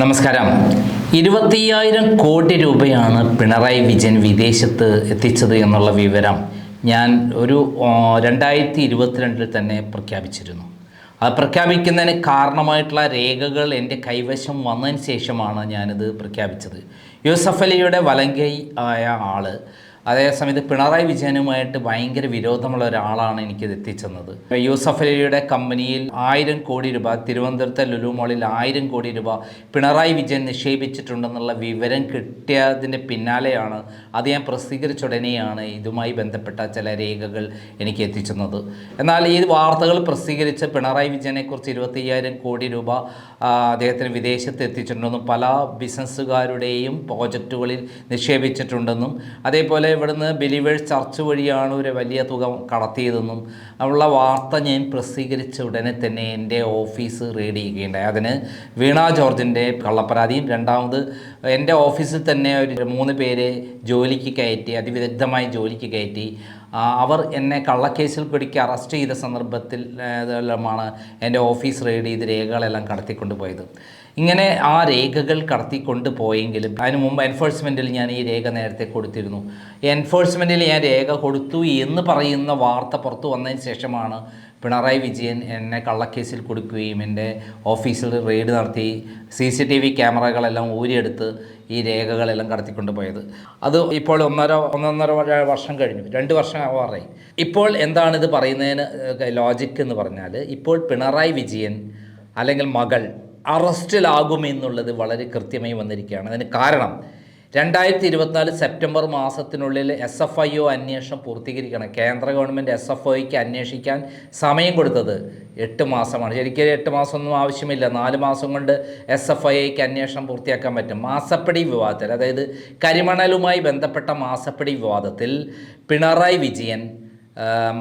നമസ്കാരം. ഇരുപത്തിയ്യായിരം കോടി രൂപയാണ് പിണറായി വിജയൻ വിദേശത്ത് എത്തിച്ചത് എന്നുള്ള വിവരം ഞാൻ ഒരു രണ്ടായിരത്തി ഇരുപത്തിരണ്ടിൽ തന്നെ പ്രഖ്യാപിച്ചിരുന്നു. അത് പ്രഖ്യാപിക്കുന്നതിന് കാരണമായിട്ടുള്ള രേഖകൾ എന്റെ കൈവശം വന്നതിന് ശേഷമാണ് ഞാനിത് പ്രഖ്യാപിച്ചത്. യൂസഫ് അലിയുടെ വലങ്കൈ ആയ അതേസമയത്ത് പിണറായി വിജയനുമായിട്ട് ഭയങ്കര വിരോധമുള്ള ഒരാളാണ് എനിക്കിത് എത്തിച്ചെന്നത്. യൂസഫ് അലിയുടെ കമ്പനിയിൽ ആയിരം കോടി രൂപ തിരുവനന്തപുരത്തെ ലുലു മോളിൽ ആയിരം കോടി രൂപ പിണറായി വിജയൻ നിക്ഷേപിച്ചിട്ടുണ്ടെന്നുള്ള വിവരം കിട്ടിയതിന്റെ പിന്നാലെയാണ് അത് ഞാൻ പ്രസിദ്ധീകരിച്ച ഉടനെയാണ് ഇതുമായി ബന്ധപ്പെട്ട ചില രേഖകൾ എനിക്ക് എത്തിച്ചെന്നത്. എന്നാൽ ഈ വാർത്തകൾ പ്രസിദ്ധീകരിച്ച് പിണറായി വിജയനെക്കുറിച്ച് ഇരുപത്തയ്യായിരം കോടി രൂപ അദ്ദേഹത്തിന് വിദേശത്ത് എത്തിച്ചിട്ടുണ്ടെന്നും പല ബിസിനസ്സുകാരുടെയും പ്രോജക്റ്റുകളിൽ നിക്ഷേപിച്ചിട്ടുണ്ടെന്നും അതേപോലെ ഇവിടുന്ന് ബിലീവേഴ്സ് ചർച്ച് വഴിയാണ് ഒരു വലിയ തുക കടത്തിയതെന്നും ഉള്ള വാർത്ത ഞാൻ പ്രസിദ്ധീകരിച്ച ഉടനെ തന്നെ എന്റെ ഓഫീസ് റെയ്ഡ് ചെയ്യുകയുണ്ടായി. അതിന് വീണ ജോർജിന്റെ കള്ളപ്പരാതിയും രണ്ടാമത് എന്റെ ഓഫീസിൽ തന്നെ ഒരു മൂന്ന് പേരെ ജോലിക്ക് കയറ്റി അതിവിദഗ്ധമായി ജോലിക്ക് കയറ്റി അവർ എന്നെ കള്ളക്കേസിൽ പിടിക്ക് അറസ്റ്റ് ചെയ്ത സന്ദർഭത്തിൽ എല്ലാമാണ് എന്റെ ഓഫീസ് റെയ്ഡ് ചെയ്ത് രേഖകളെല്ലാം കടത്തിക്കൊണ്ട് പോയത് ഇങ്ങനെ ആ രേഖകൾ കടത്തിക്കൊണ്ട് പോയെങ്കിലും അതിന് മുമ്പ് എൻഫോഴ്സ്മെന്റിൽ ഞാൻ ഈ രേഖ നേരത്തെ കൊടുത്തിരുന്നു. എൻഫോഴ്സ്മെന്റിൽ ഞാൻ രേഖ കൊടുത്തു എന്ന് പറയുന്ന വാർത്ത പുറത്തു വന്നതിന് ശേഷമാണ് പിണറായി വിജയൻ എന്നെ കള്ളക്കേസിൽ കൊടുക്കുകയും എന്റെ ഓഫീസിൽ റെയ്ഡ് നടത്തി സി സി ടി വി ക്യാമറകളെല്ലാം ഊരിയെടുത്ത് ഈ രേഖകളെല്ലാം കടത്തിക്കൊണ്ട് പോയത്. അത് ഇപ്പോൾ ഒന്നര ഒന്നൊന്നര വർഷം കഴിഞ്ഞു. രണ്ട് വർഷം ആവാറായി. ഇപ്പോൾ എന്താണ് ഇത് പറയുന്നതിന് ലോജിക് എന്ന് പറഞ്ഞാൽ ഇപ്പോൾ പിണറായി വിജയൻ അല്ലെങ്കിൽ മകൾ അറസ്റ്റിലാകുമെന്നുള്ളത് വളരെ കൃത്യമായി വന്നിരിക്കുകയാണ്. അതിന് കാരണം രണ്ടായിരത്തി ഇരുപത്തിനാല് സെപ്റ്റംബർ മാസത്തിനുള്ളിൽ എസ് എഫ് ഐ ഒ അന്വേഷണം പൂർത്തീകരിക്കണം. കേന്ദ്ര ഗവൺമെന്റ് എസ് എഫ് ഐക്ക് അന്വേഷിക്കാൻ സമയം കൊടുത്തത് എട്ട് മാസമാണ്. ശരിക്കും എട്ട് മാസമൊന്നും ആവശ്യമില്ല. നാല് മാസം കൊണ്ട് എസ് എഫ് ഐക്ക് അന്വേഷണം പൂർത്തിയാക്കാൻ പറ്റും. മാസപ്പടി വിവാദത്തിൽ അതായത് കരിമണലുമായി ബന്ധപ്പെട്ട മാസപ്പടി വിവാദത്തിൽ പിണറായി വിജയൻ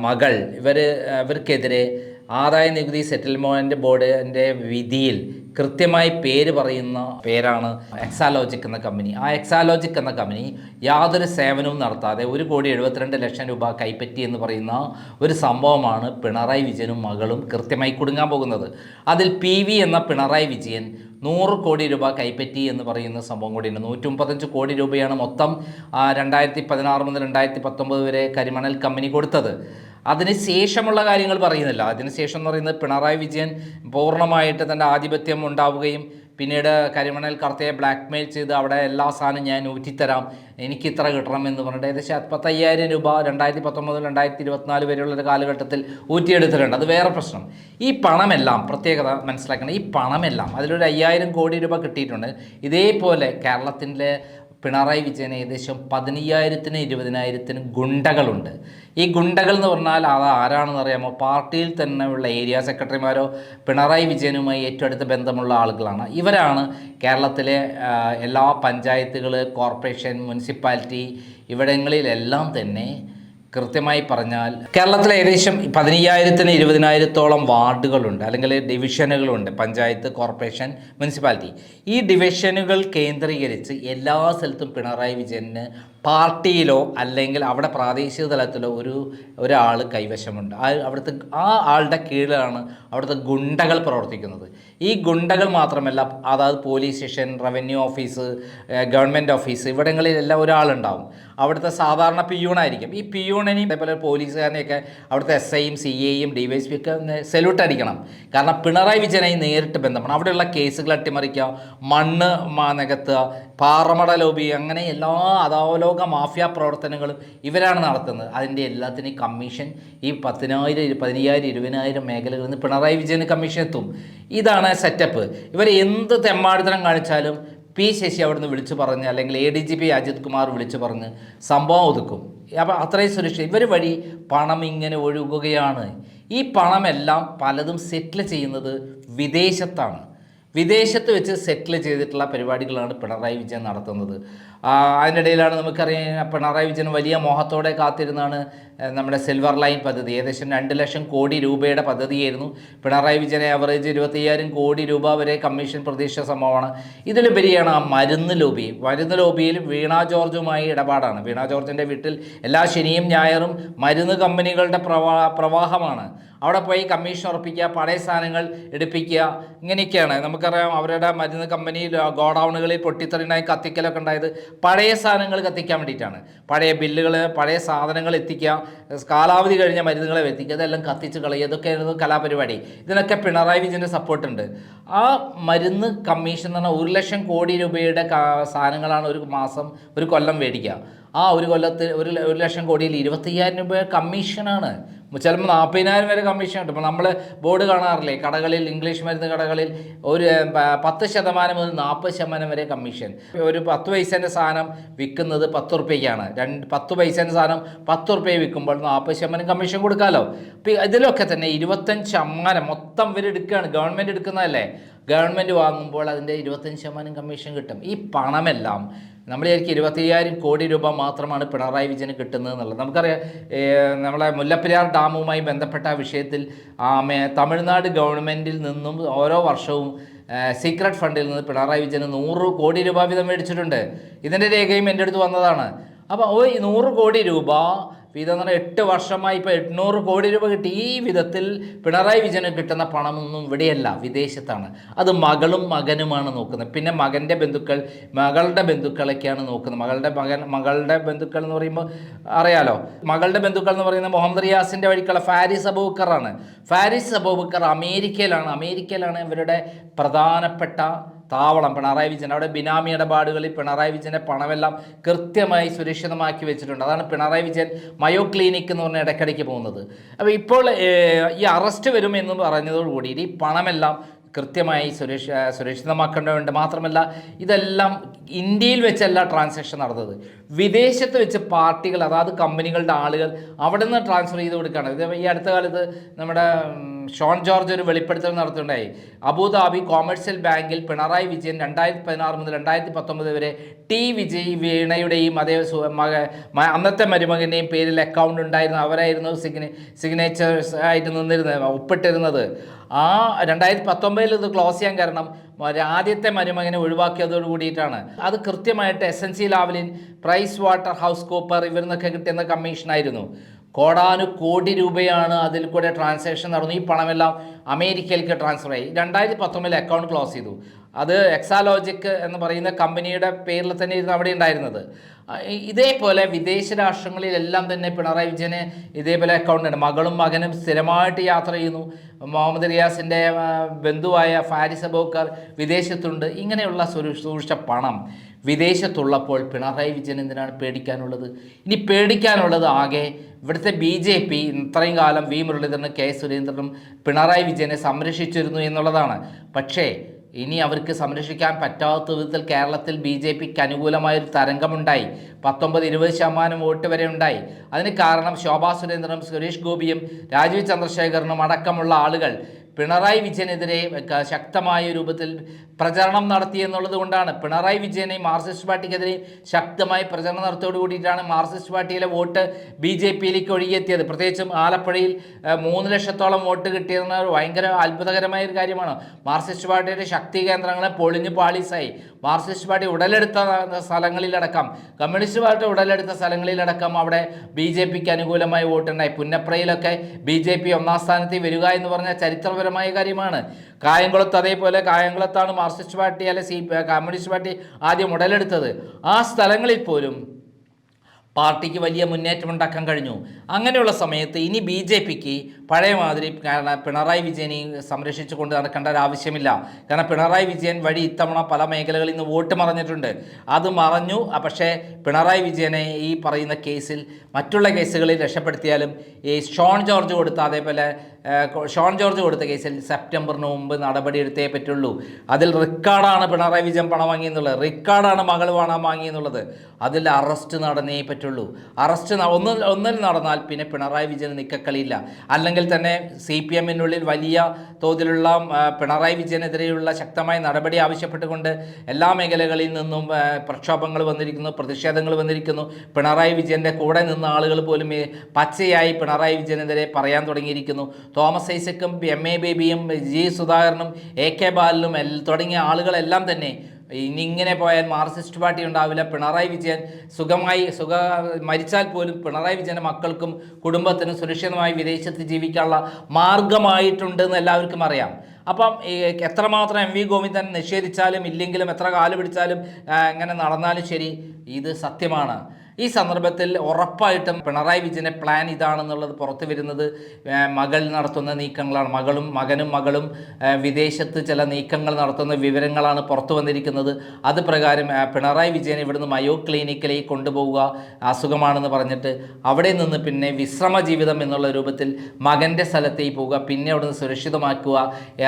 മകൾ ഇവർ ഇവർക്കെതിരെ ആദായ നികുതി സെറ്റിൽമെന്റ് ബോർഡിന്റെ വിധിയിൽ കൃത്യമായി പേര് പറയുന്ന പേരാണ് എക്സാലോജിക് എന്ന കമ്പനി. ആ എക്സാലോജിക് എന്ന കമ്പനി യാതൊരു സേവനവും നടത്താതെ ഒരു കോടി എഴുപത്തിരണ്ട് ലക്ഷം രൂപ കൈപ്പറ്റി എന്ന് പറയുന്ന ഒരു സംഭവമാണ് പിണറായി വിജയനും മകളും കൃത്യമായി കുടുങ്ങാൻ പോകുന്നത്. അതിൽ പി എന്ന പിണറായി വിജയൻ നൂറ് കോടി രൂപ കൈപ്പറ്റി എന്ന് പറയുന്ന സംഭവം കൂടിയുണ്ട്. നൂറ്റി കോടി രൂപയാണ് മൊത്തം രണ്ടായിരത്തി പതിനാറ് മുതൽ രണ്ടായിരത്തി പത്തൊമ്പത് വരെ കരിമണൽ കമ്പനി കൊടുത്തത്. അതിന് ശേഷമുള്ള കാര്യങ്ങൾ പറയുന്നില്ല. അതിനുശേഷം എന്ന് പറയുന്നത് പിണറായി വിജയൻ പൂർണമായിട്ട് തന്റെ ആധിപത്യം ഉണ്ടാവുകയും പിന്നീട് കരിമണൽ കർത്തയെ ബ്ലാക്ക് മെയിൽ ചെയ്ത് അവിടെ എല്ലാ സാധനവും ഞാൻ ഊറ്റിത്തരാം എനിക്ക് ഇത്ര കിട്ടണം എന്ന് പറഞ്ഞിട്ട് ഏകദേശം പത്തയ്യായിരം രൂപ രണ്ടായിരത്തി പത്തൊമ്പത് രണ്ടായിരത്തി ഇരുപത്തിനാല് വരെയുള്ള ഒരു കാലഘട്ടത്തിൽ ഊറ്റിയെടുത്തിട്ടുണ്ട്. അത് വേറെ പ്രശ്നം. ഈ പണമെല്ലാം പ്രത്യേകത മനസ്സിലാക്കണം ഈ പണമെല്ലാം അതിലൊരു അയ്യായിരം കോടി രൂപ കിട്ടിയിട്ടുണ്ട്. ഇതേപോലെ കേരളത്തിന്റെ പിണറായി വിജയൻ ഏകദേശം പതിനയ്യായിരത്തിന് ഇരുപതിനായിരത്തിന് ഗുണ്ടകളുണ്ട്. ഈ ഗുണ്ടകൾ എന്ന് പറഞ്ഞാൽ അത് ആരാണെന്ന് അറിയാമോ? പാർട്ടിയിൽ തന്നെ ഉള്ള ഏരിയ സെക്രട്ടറിമാരോ പിണറായി വിജയനുമായി ഏറ്റവും അടുത്ത ബന്ധമുള്ള ആളുകളാണ്. ഇവരാണ് കേരളത്തിലെ എല്ലാ പഞ്ചായത്തുകൾ കോർപ്പറേഷൻ മുനിസിപ്പാലിറ്റി ഇവിടങ്ങളിലെല്ലാം തന്നെ കൃത്യമായി പറഞ്ഞാൽ കേരളത്തിൽ ഏകദേശം പതിനയ്യായിരത്തിന് ഇരുപതിനായിരത്തോളം വാർഡുകളുണ്ട് അല്ലെങ്കിൽ ഡിവിഷനുകളുണ്ട് പഞ്ചായത്ത് കോർപ്പറേഷൻ മുനിസിപ്പാലിറ്റി. ഈ ഡിവിഷനുകൾ കേന്ദ്രീകരിച്ച് എല്ലാ സ്ഥലത്തും പിണറായി വിജയന് പാർട്ടിയിലോ അല്ലെങ്കിൽ അവിടെ പ്രാദേശിക തലത്തിലോ ഒരു ഒരാൾ കൈവശമുണ്ട്. ആ അവിടുത്തെ ആ ആളുടെ കീഴിലാണ് അവിടുത്തെ ഗുണ്ടകൾ പ്രവർത്തിക്കുന്നത്. ഈ ഗുണ്ടകൾ മാത്രമല്ല അതായത് police station revenue office government office ഇവിടങ്ങളിലെല്ലാം ഒരാളുണ്ടാവും. അവിടുത്തെ സാധാരണ പിയൂണായിരിക്കും. ഈ പിയൂണിനെയും അതേപോലെ പോലീസുകാരനെയൊക്കെ അവിടുത്തെ എസ് ഐയും സി എയും ഡി വൈ എസ് പി ഒക്കെ സെല്യൂട്ട് അടിക്കണം. കാരണം പിണറായി വിജയനായി നേരിട്ട് ബന്ധമാണ് അവിടെയുള്ള കേസുകൾ അട്ടിമറിക്കുക മണ്ണ് നികത്തുക പാറമട ലോബി അങ്ങനെ എല്ലാ അതാവലോക മാഫിയ പ്രവർത്തനങ്ങളും ഇവരാണ് നടത്തുന്നത്. അതിന്റെ എല്ലാത്തിനും കമ്മീഷൻ ഈ പതിനായിരം ഇരു- പതിനയ്യായിരം ഇരുപതിനായിരം മേഖലകളിൽ നിന്ന് പിണറായി വിജയന് കമ്മീഷൻ എത്തും. ഇതാണ് സെറ്റപ്പ് ഇവർ എന്ത് തെമ്മാടിത്തരം കാണിച്ചാലും പി ശശി അവിടുന്ന് വിളിച്ചു പറഞ്ഞ് അല്ലെങ്കിൽ A D G P Ajith Kumar വിളിച്ചു പറഞ്ഞ് സംഭവം ഒതുക്കും. അപ്പം അത്രയും സുരക്ഷ. ഇവർ വഴി പണം ഇങ്ങനെ ഒഴുകുകയാണ്. ഈ പണമെല്ലാം പലതും സെറ്റിൽ ചെയ്യുന്നത് വിദേശത്താണ്. വിദേശത്ത് വെച്ച് സെറ്റിൽ ചെയ്തിട്ടുള്ള പരിപാടികളാണ് പിണറായി വിജയൻ നടത്തുന്നത്. അതിനിടയിലാണ് നമുക്കറിയാം പിണറായി വിജയൻ വലിയ മോഹത്തോടെ കാത്തിരുന്നാണ് നമ്മുടെ സിൽവർ ലൈൻ പദ്ധതി. ഏകദേശം രണ്ട് ലക്ഷം കോടി രൂപയുടെ പദ്ധതിയായിരുന്നു. പിണറായി വിജയനെ ആവറേജ് ഇരുപത്തയ്യായിരം കോടി രൂപ വരെ കമ്മീഷൻ പ്രതീക്ഷിച്ച സംഭവമാണ്. ഇതിലുപരിയാണ് ആ മരുന്ന് ലോബി മരുന്ന് ലോബിയിൽ വീണ ജോർജുമായി ഇടപാടാണ്. വീണ ജോർജിന്റെ വീട്ടിൽ എല്ലാ ശനിയും ഞായറും മരുന്ന് കമ്പനികളുടെ പ്രവാ പ്രവാഹമാണ്. അവിടെ പോയി കമ്മീഷൻ ഉറപ്പിക്കുക പഴയ സാധനങ്ങൾ എടുപ്പിക്കുക ഇങ്ങനെയൊക്കെയാണ്. നമുക്കറിയാം അവരുടെ മരുന്ന് കമ്പനി ഗോഡൗണുകളിൽ പൊട്ടിത്തെറിനായി കത്തിക്കലൊക്കെ ഉണ്ടായത് പഴയ സാധനങ്ങൾ കത്തിക്കാൻ വേണ്ടിയിട്ടാണ്. പഴയ ബില്ലുകൾ പഴയ സാധനങ്ങൾ എത്തിക്കുക കാലാവധി കഴിഞ്ഞ മരുന്നുകളെ എത്തിക്കുക ഇതെല്ലാം കത്തിച്ച് കളയുക ഇതൊക്കെയായിരുന്നു കലാപരിപാടി. ഇതിനൊക്കെ പിണറായി വിജയന്റെ സപ്പോർട്ടുണ്ട്. ആ മരുന്ന് കമ്മീഷൻ എന്ന് പറഞ്ഞാൽ ഒരു ലക്ഷം കോടി രൂപയുടെ സാധനങ്ങളാണ് ഒരു മാസം ഒരു കൊല്ലം മേടിക്കുക. ആ ഒരു കൊല്ലത്തിൽ ഒരു ഒരു ലക്ഷം കോടിയിൽ ഇരുപത്തയ്യായിരം രൂപ കമ്മീഷനാണ് ചിലപ്പോൾ നാൽപ്പതിനായിരം വരെ കമ്മീഷൻ ഉണ്ട് ഇപ്പോൾ നമ്മൾ ബോർഡ് കാണാറില്ലേ? കടകളിൽ ഇംഗ്ലീഷ് മരുന്ന് കടകളിൽ ഒരു പത്ത് ശതമാനം മുതൽ നാൽപ്പത് ശതമാനം വരെ കമ്മീഷൻ ഒരു പത്ത് പൈസേന്റെ സാധനം വിൽക്കുന്നത് പത്ത് റുപ്യയ്ക്കാണ് രണ്ട് പത്ത് പൈസേന്റെ സാധനം പത്ത് റുപ്യ വിൽക്കുമ്പോൾ നാൽപ്പത് ശതമാനം കമ്മീഷൻ കൊടുക്കാമല്ലോ അപ്പോൾ ഇതിലൊക്കെ തന്നെ ഇരുപത്തഞ്ച് ശതമാനം മൊത്തം ഇവർ എടുക്കുകയാണ് ഗവൺമെന്റ് എടുക്കുന്നതല്ലേ? ഗവൺമെന്റ് വാങ്ങുമ്പോൾ അതിന്റെ ഇരുപത്തഞ്ച് ശതമാനം കമ്മീഷൻ കിട്ടും. ഈ പണമെല്ലാം നമ്മൾ ശരിക്കും ഇരുപത്തയ്യായിരം കോടി രൂപ മാത്രമാണ് പിണറായി വിജയന് കിട്ടുന്നത് എന്നുള്ളത്. നമുക്കറിയാം നമ്മളെ മുല്ലപ്പെരിയാർ ഡാമുമായി ബന്ധപ്പെട്ട വിഷയത്തിൽ തമിഴ്നാട് ഗവൺമെന്റിൽ നിന്നും ഓരോ വർഷവും സീക്രട്ട് ഫണ്ടിൽ നിന്ന് പിണറായി വിജയന് നൂറ് കോടി രൂപ വീതം മേടിച്ചിട്ടുണ്ട്. ഇതിന്റെ രേഖയും എന്റെ അടുത്ത് വന്നതാണ്. അപ്പോൾ ഈ നൂറ് കോടി രൂപ ഇതെന്ന് പറഞ്ഞാൽ എട്ട് വർഷമായി ഇപ്പോൾ എണ്ണൂറ് കോടി രൂപ കിട്ടി. ഈ വിധത്തിൽ പിണറായി വിജയന് കിട്ടുന്ന പണമൊന്നും ഇവിടെയല്ല വിദേശത്താണ്. അത് മകളും മകനുമാണ് നോക്കുന്നത്. പിന്നെ മകന്റെ ബന്ധുക്കൾ മകളുടെ ബന്ധുക്കളൊക്കെയാണ് നോക്കുന്നത്. മകളുടെ മകൻ മകളുടെ ബന്ധുക്കൾ എന്ന് പറയുമ്പോൾ അറിയാലോ? മകളുടെ ബന്ധുക്കൾ എന്ന് പറയുന്നത് മുഹമ്മദ് റിയാസിന്റെ വഴിക്കുള്ള ഫാരിസ് അബൂക്കറാണ് ഫാരിസ് അബൂബക്കർ അമേരിക്കയിലാണ്. അമേരിക്കയിലാണ് ഇവരുടെ പ്രധാനപ്പെട്ട താവളം പിണറായി വിജയൻ. അവിടെ ബിനാമി ഇടപാടുകളിൽ പിണറായി വിജയന്റെ പണമെല്ലാം കൃത്യമായി സുരക്ഷിതമാക്കി വെച്ചിട്ടുണ്ട്. അതാണ് പിണറായി വിജയൻ മയോ ക്ലിനിക് എന്ന് പറഞ്ഞ ഇടയ്ക്കിടയ്ക്ക് പോകുന്നത്. അപ്പോൾ ഇപ്പോൾ ഈ അറസ്റ്റ് വരുമെന്ന് പറഞ്ഞതോടുകൂടി ഈ പണമെല്ലാം കൃത്യമായി സുരക്ഷ സുരക്ഷിതമാക്കേണ്ടതുണ്ട്. മാത്രമല്ല ഇതെല്ലാം ഇന്ത്യയിൽ വെച്ചല്ല ട്രാൻസാക്ഷൻ നടന്നത്. വിദേശത്ത് വെച്ച് പാർട്ടികൾ അതായത് കമ്പനികളുടെ ആളുകൾ അവിടെ നിന്ന് ട്രാൻസ്ഫർ ചെയ്ത് കൊടുക്കുകയാണ്. ഇത് ഈ അടുത്ത കാലത്ത് നമ്മുടെ ഷോൺ ജോർജ് ഒരു വെളിപ്പെടുത്തൽ നടത്തുകയുണ്ടായി. അബുദാബി കോമേഴ്സ്യൽ ബാങ്കിൽ പിണറായി വിജയൻ രണ്ടായിരത്തി പതിനാറ് മുതൽ രണ്ടായിരത്തി പത്തൊമ്പത് വരെ ടി വിജയ് വീണയുടെയും അതേ മക അന്നത്തെ മരുമകന്റെയും പേരിൽ അക്കൗണ്ട് ഉണ്ടായിരുന്നു അവരായിരുന്നു സിഗ്നേ സിഗ്നേച്ചേഴ്സ് ആയിട്ട് നിന്നിരുന്നത് ഒപ്പിട്ടിരുന്നത്. ആ രണ്ടായിരത്തി പത്തൊമ്പതിൽ ഇത് ക്ലോസ് ചെയ്യാൻ കാരണം ആദ്യത്തെ മരുമകനെ ഒഴിവാക്കിയതോട് കൂടിയിട്ടാണ്. അത് കൃത്യമായിട്ട് S N C Lavalin Pricewaterhouse Cooper ഇവരിൽ നിന്നൊക്കെ കിട്ടുന്ന കമ്മീഷനായിരുന്നു കോടാനു കോടി രൂപയാണ് അതിൽ കൂടെ ട്രാൻസാക്ഷൻ നടന്നു. ഈ പണമെല്ലാം അമേരിക്കയിലേക്ക് ട്രാൻസ്ഫർ ആയി. രണ്ടായിരത്തി പത്തൊമ്പതിൽ അക്കൗണ്ട് ക്ലോസ് ചെയ്തു. അത് എക്സാലോജിക് എന്ന് പറയുന്ന കമ്പനിയുടെ പേരിൽ തന്നെ ഇരുന്ന് അവിടെ ഉണ്ടായിരുന്നത്. ഇതേപോലെ വിദേശ രാഷ്ട്രങ്ങളിലെല്ലാം തന്നെ പിണറായി വിജയന് ഇതേപോലെ അക്കൗണ്ട് ഉണ്ട്. മകളും മകനും സ്ഥിരമായിട്ട് യാത്ര ചെയ്യുന്നു. മുഹമ്മദ് റിയാസിന്റെ ബന്ധുവായ ഫാരിസ് അബോക്കർ വിദേശത്തുണ്ട്. ഇങ്ങനെയുള്ള സുരക്ഷ പണം വിദേശത്തുള്ളപ്പോൾ പിണറായി വിജയൻ എന്തിനാണ് പേടിക്കാനുള്ളത്? ഇനി പേടിക്കാനുള്ളത് ആകെ ഇവിടുത്തെ ബി ജെ പി ഇത്രയും കാലം വി മുരളീധരനും കെ സുരേന്ദ്രനും പിണറായി വിജയനെ സംരക്ഷിച്ചിരുന്നു എന്നുള്ളതാണ്. പക്ഷേ ഇനി അവർക്ക് സംരക്ഷിക്കാൻ പറ്റാത്ത വിധത്തിൽ കേരളത്തിൽ ബി ജെ പിക്ക് അനുകൂലമായൊരു തരംഗമുണ്ടായി. പത്തൊമ്പത് ഇരുപത് ശതമാനം വോട്ട് വരെ ഉണ്ടായി. അതിന് കാരണം ശോഭാ സുരേന്ദ്രനും സുരേഷ് ഗോപിയും രാജീവ് ചന്ദ്രശേഖരനും അടക്കമുള്ള ആളുകൾ. പിണറായി വിജയനെതിരെ ശക്തമായ രൂപത്തിൽ പ്രചരണം നടത്തി എന്നുള്ളത് കൊണ്ടാണ്. പിണറായി വിജയനെ മാർക്സിസ്റ്റ് പാർട്ടിക്കെതിരെ ശക്തമായി പ്രചരണം നടത്തിയോട് കൂടിയിട്ടാണ് മാർക്സിസ്റ്റ് പാർട്ടിയിലെ വോട്ട് ബി ജെ പിയിലേക്ക് ഒഴുകിയെത്തിയത്. പ്രത്യേകിച്ചും ആലപ്പുഴയിൽ മൂന്ന് ലക്ഷത്തോളം വോട്ട് കിട്ടിയെന്ന ഒരു ഭയങ്കര അത്ഭുതകരമായ ഒരു കാര്യമാണ്. മാർക്സിസ്റ്റ് പാർട്ടിയുടെ ശക്തി കേന്ദ്രങ്ങളെ പൊളിഞ്ഞു പാളീസായി. മാർക്സിസ്റ്റ് പാർട്ടി ഉടലെടുത്ത സ്ഥലങ്ങളിലടക്കം കമ്മ്യൂണിസ്റ്റ് പാർട്ടി ഉടലെടുത്ത സ്ഥലങ്ങളിലടക്കം അവിടെ ബി ജെ പിക്ക് അനുകൂലമായ വോട്ടുണ്ടായി. പുന്നപ്രയിലൊക്കെ ബി ജെ പി ഒന്നാം സ്ഥാനത്ത് വരിക എന്ന് പറഞ്ഞ ചരിത്രപരമായ കാര്യമാണ്. കായംകുളത്ത് അതേപോലെ കായംകുളത്താണ് മാർക്സിസ്റ്റ് പാർട്ടി അല്ലെ സി കമ്മ്യൂണിസ്റ്റ് പാർട്ടി ആദ്യം ഉടലെടുത്തത്. ആ സ്ഥലങ്ങളിൽ പോലും പാർട്ടിക്ക് വലിയ മുന്നേറ്റം ഉണ്ടാക്കാൻ കഴിഞ്ഞു. അങ്ങനെയുള്ള സമയത്ത് ഇനി ബി ജെ പിക്ക് പഴയ മാതിരി കാരണം പിണറായി വിജയനെ സംരക്ഷിച്ചു കൊണ്ട് നടക്കേണ്ട ഒരു ആവശ്യമില്ല. കാരണം പിണറായി വിജയൻ വഴി ഇത്തവണ പല മേഖലകളിൽ നിന്ന് വോട്ട് മറഞ്ഞിട്ടുണ്ട്. അത് മറഞ്ഞു. പക്ഷേ പിണറായി വിജയനെ ഈ പറയുന്ന കേസിൽ മറ്റുള്ള കേസുകളിൽ രക്ഷപ്പെടുത്തിയാലും ഈ ഷോൺ ജോർജ് കൊടുത്ത അതേപോലെ ഷോൺ ജോർജ് കൊടുത്ത കേസിൽ സെപ്റ്റംബറിന് മുമ്പ് നടപടി എടുത്തേ പറ്റുള്ളൂ. അതിൽ റിക്കാർഡാണ് പിണറായി വിജയൻ പണം വാങ്ങിയെന്നുള്ളത്. റിക്കാർഡാണ് മകൾ പണം വാങ്ങിയെന്നുള്ളത്. അതിൽ അറസ്റ്റ് നടന്നേ പറ്റുള്ളൂ. അറസ്റ്റ് ഒന്ന് ഒന്നിൽ നടന്നാൽ പിന്നെ പിണറായി വിജയന് നിക്കക്കളിയില്ല അല്ലെങ്കിൽ തന്നെ സി പി എമ്മിനുള്ളിൽ വലിയ തോതിലുള്ള പിണറായി വിജയനെതിരെയുള്ള ശക്തമായ നടപടി ആവശ്യപ്പെട്ടുകൊണ്ട് എല്ലാ മേഖലകളിൽ നിന്നും പ്രക്ഷോഭങ്ങൾ വന്നിരിക്കുന്നു പ്രതിഷേധങ്ങൾ വന്നിരിക്കുന്നു. പിണറായി വിജയന്റെ കൂടെ നിന്ന ആളുകൾ പോലും പച്ചയായി പിണറായി വിജയനെതിരെ പറയാൻ തുടങ്ങിയിരിക്കുന്നു. തോമസ് ഐസക്കും എം എ ബേബിയും ജി സുധാകരനും എ കെ ബാലനും എൽ തുടങ്ങിയ ആളുകളെല്ലാം തന്നെ ഇനി ഇങ്ങനെ പോയാൽ മാർക്സിസ്റ്റ് പാർട്ടി ഉണ്ടാവില്ല. പിണറായി വിജയൻ സുഖമായി സുഖ മരിച്ചാൽ പോലും പിണറായി വിജയന്റെ മക്കൾക്കും കുടുംബത്തിനും സുരക്ഷിതമായി വിദേശത്ത് ജീവിക്കാനുള്ള മാർഗമായിട്ടുണ്ട് എന്ന് എല്ലാവർക്കും അറിയാം. അപ്പം എത്രമാത്രം എം വി ഗോവിന്ദൻ നിഷേധിച്ചാലും ഇല്ലെങ്കിലും എത്ര കാൽ പിടിച്ചാലും എങ്ങനെ നടന്നാലും ശരി ഇത് സത്യമാണ്. ഈ സന്ദർഭത്തിൽ ഉറപ്പായിട്ടും പിണറായി വിജയന്റെ പ്ലാൻ ഇതാണെന്നുള്ളത് പുറത്തു വരുന്നത് മകൾ നടത്തുന്ന നീക്കങ്ങളാണ്. മകളും മകനും മകളും വിദേശത്ത് ചില നീക്കങ്ങൾ നടത്തുന്ന വിവരങ്ങളാണ് പുറത്തു വന്നിരിക്കുന്നത്. അത് പ്രകാരം പിണറായി വിജയൻ ഇവിടുന്ന് മയോ ക്ലിനിക്കിലേക്ക് കൊണ്ടുപോവുക അസുഖമാണെന്ന് പറഞ്ഞിട്ട് അവിടെ നിന്ന് പിന്നെ വിശ്രമ ജീവിതം എന്നുള്ള രൂപത്തിൽ മകന്റെ സ്ഥലത്തേക്ക് പോവുക പിന്നെ അവിടുന്ന് സുരക്ഷിതമാക്കുക.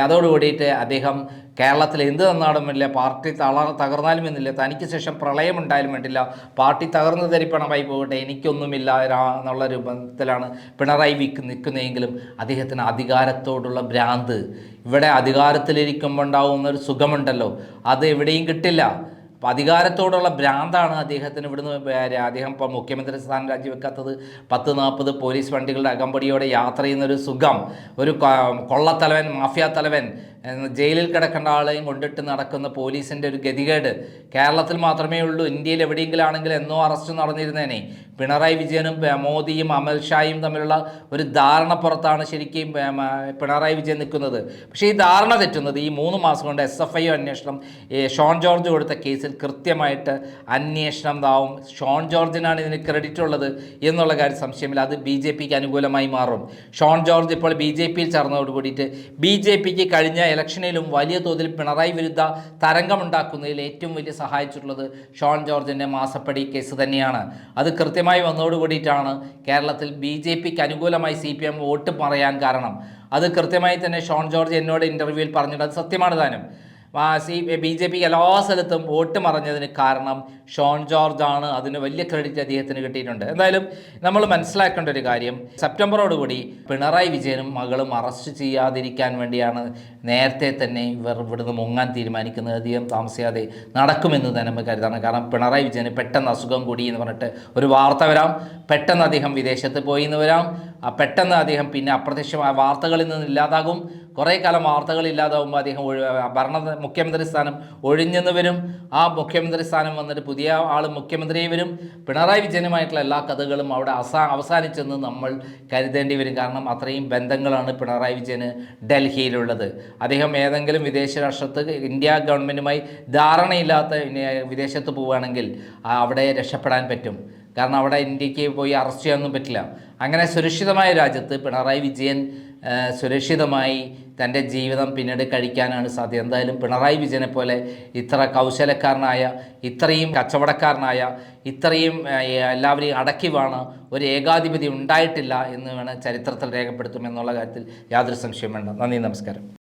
അതോടുകൂടിയിട്ട് അദ്ദേഹം കേരളത്തിൽ എന്ത് തന്നാലും വേണ്ടില്ല പാർട്ടി തള തകർന്നാലും എന്നില്ല തനിക്ക് ശേഷം പ്രളയം ഉണ്ടായാലും വേണ്ടില്ല പാർട്ടി തകർന്നു തരിപ്പണമായി പോകട്ടെ എനിക്കൊന്നുമില്ല എന്നുള്ള രൂപത്തിലാണ് പിണറായി വിക്ക് നിൽക്കുന്നതെങ്കിലും അദ്ദേഹത്തിന് അധികാരത്തോടുള്ള ഭ്രാന്ത്. ഇവിടെ അധികാരത്തിലിരിക്കുമ്പോൾ ഉണ്ടാവുന്ന ഒരു സുഖമുണ്ടല്ലോ അത് എവിടെയും കിട്ടില്ല. അപ്പോൾ അധികാരത്തോടുള്ള ഭ്രാന്താണ് അദ്ദേഹത്തിന് ഇവിടുന്ന് അദ്ദേഹം ഇപ്പോൾ മുഖ്യമന്ത്രി സ്ഥാനം രാജിവെക്കാത്തത്. പത്ത് നാൽപ്പത് പോലീസ് വണ്ടികളുടെ അകമ്പടിയോടെ യാത്ര ചെയ്യുന്ന ഒരു സുഖം. ഒരു കൊള്ളത്തലവൻ മാഫിയ തലവൻ ജയിലിൽ കിടക്കേണ്ട ആളെയും കൊണ്ടിട്ട് നടക്കുന്ന പോലീസിന്റെ ഒരു ഗതികേട്. കേരളത്തിൽ മാത്രമേ ഉള്ളൂ ഇന്ത്യയിൽ എവിടെയെങ്കിലും ആണെങ്കിൽ എന്നോ അറസ്റ്റ് നടന്നിരുന്നേനെ. പിണറായി വിജയനും മോദിയും അമിത്ഷായും തമ്മിലുള്ള ഒരു ധാരണ പുറത്താണ് ശരിക്കും പിണറായി വിജയൻ നിൽക്കുന്നത്. പക്ഷേ ഈ ധാരണ തെറ്റുന്നത് ഈ മൂന്ന് മാസം കൊണ്ട് എസ് എഫ് ഐ അന്വേഷണം ഷോൺ ജോർജ് കൊടുത്ത കേസിൽ കൃത്യമായിട്ട് അന്വേഷണം ഇതാവും ഷോൺ ജോർജിനാണ് ഇതിന് ക്രെഡിറ്റ് ഉള്ളത് എന്നുള്ള കാര്യം സംശയമില്ല. അത് ബി ജെ പിക്ക് അനുകൂലമായി മാറും. ഷോൺ ജോർജ് ഇപ്പോൾ ബി ജെ പിയിൽ ചേർന്നതോട് കൂടിയിട്ട് ബി ജെ പിക്ക് കഴിഞ്ഞ ഇലക്ഷനിലും വലിയ തോതിൽ പിണറായി വിരുദ്ധ തരംഗമുണ്ടാക്കുന്നതിൽ ഏറ്റവും വലിയ സഹായിച്ചിട്ടുള്ളത് ഷോൺ ജോർജിന്റെ മാസപ്പടി കേസ് തന്നെയാണ്. അത് കൃത്യമായി വന്നതോടുകൂടിയിട്ടാണ് കേരളത്തിൽ ബി ജെ പിക്ക് അനുകൂലമായി സി പി എം വോട്ട് പറയാൻ കാരണം. അത് കൃത്യമായി തന്നെ ഷോൺ ജോർജ് എന്നോട് ഇന്റർവ്യൂവിൽ പറഞ്ഞിട്ട് അത് സത്യമാണ് താനും. സി ബി ജെ പി എല്ലാ സ്ഥലത്തും വോട്ട് മറഞ്ഞതിന് കാരണം ഷോൺ ജോർജ് ആണ്. അതിന് വലിയ ക്രെഡിറ്റ് അദ്ദേഹത്തിന് കിട്ടിയിട്ടുണ്ട്. എന്തായാലും നമ്മൾ മനസ്സിലാക്കേണ്ട ഒരു കാര്യം. സെപ്റ്റംബറോടുകൂടി പിണറായി വിജയനും മകളും അറസ്റ്റ് ചെയ്യാതിരിക്കാൻ വേണ്ടിയാണ് നേരത്തെ തന്നെ ഇവർ ഇവിടുന്ന് മുങ്ങാൻ തീരുമാനിക്കുന്നത്. അധികം താമസിയാതെ നടക്കുമെന്ന് തന്നെ നമുക്ക് കരുതാണ്. കാരണം പിണറായി വിജയന് പെട്ടെന്ന് അസുഖം കൂടി എന്ന് പറഞ്ഞിട്ട് ഒരു വാർത്ത വരാം. പെട്ടെന്ന് അദ്ദേഹം വിദേശത്ത് പോയി എന്ന് വരാം. പെട്ടെന്ന് അദ്ദേഹം പിന്നെ അപ്രത്യക്ഷമായ വാർത്തകളിൽ നിന്ന് ഇല്ലാതാകും. കുറേ കാലം വാർത്തകൾ ഇല്ലാതാകുമ്പോൾ അദ്ദേഹം ഭരണ മുഖ്യമന്ത്രി സ്ഥാനം ഒഴിഞ്ഞെന്ന് വരും ആ മുഖ്യമന്ത്രി സ്ഥാനം വന്നിട്ട് പുതിയ ആൾ മുഖ്യമന്ത്രിയെ വരും. പിണറായി വിജയനുമായിട്ടുള്ള എല്ലാ കഥകളും അവിടെ അവസാ അവസാനിച്ചെന്ന് നമ്മൾ കരുതേണ്ടി വരും. കാരണം അത്രയും ബന്ധങ്ങളാണ് പിണറായി വിജയന് ഡൽഹിയിലുള്ളത്. അദ്ദേഹം ഏതെങ്കിലും വിദേശ രാഷ്ട്രത്ത് ഇന്ത്യ ഗവൺമെന്റുമായി ധാരണയില്ലാത്ത വിദേശത്ത് പോവുകയാണെങ്കിൽ അവിടെ രക്ഷപ്പെടാൻ പറ്റും. കാരണം അവിടെ ഇന്ത്യയ്ക്ക് പോയി അറസ്റ്റ് ചെയ്യാനൊന്നും പറ്റില്ല. അങ്ങനെ സുരക്ഷിതമായ രാജ്യത്ത് പിണറായി വിജയൻ സുരക്ഷിതമായി തന്റെ ജീവിതം പിന്നീട് കഴിക്കാനാണ് സാധ്യത. എന്തായാലും പിണറായി വിജയനെ പോലെ ഇത്ര കൗശലക്കാരനായ ഇത്രയും കച്ചവടക്കാരനായ ഇത്രയും എല്ലാവരെയും അടക്കി വാണ ഒരു ഏകാധിപതി ഉണ്ടായിട്ടില്ല എന്ന് വേണം ചരിത്രത്തിൽ രേഖപ്പെടുത്തുമെന്നുള്ള കാര്യത്തിൽ യാതൊരു സംശയം വേണ്ട. നന്ദി നമസ്കാരം.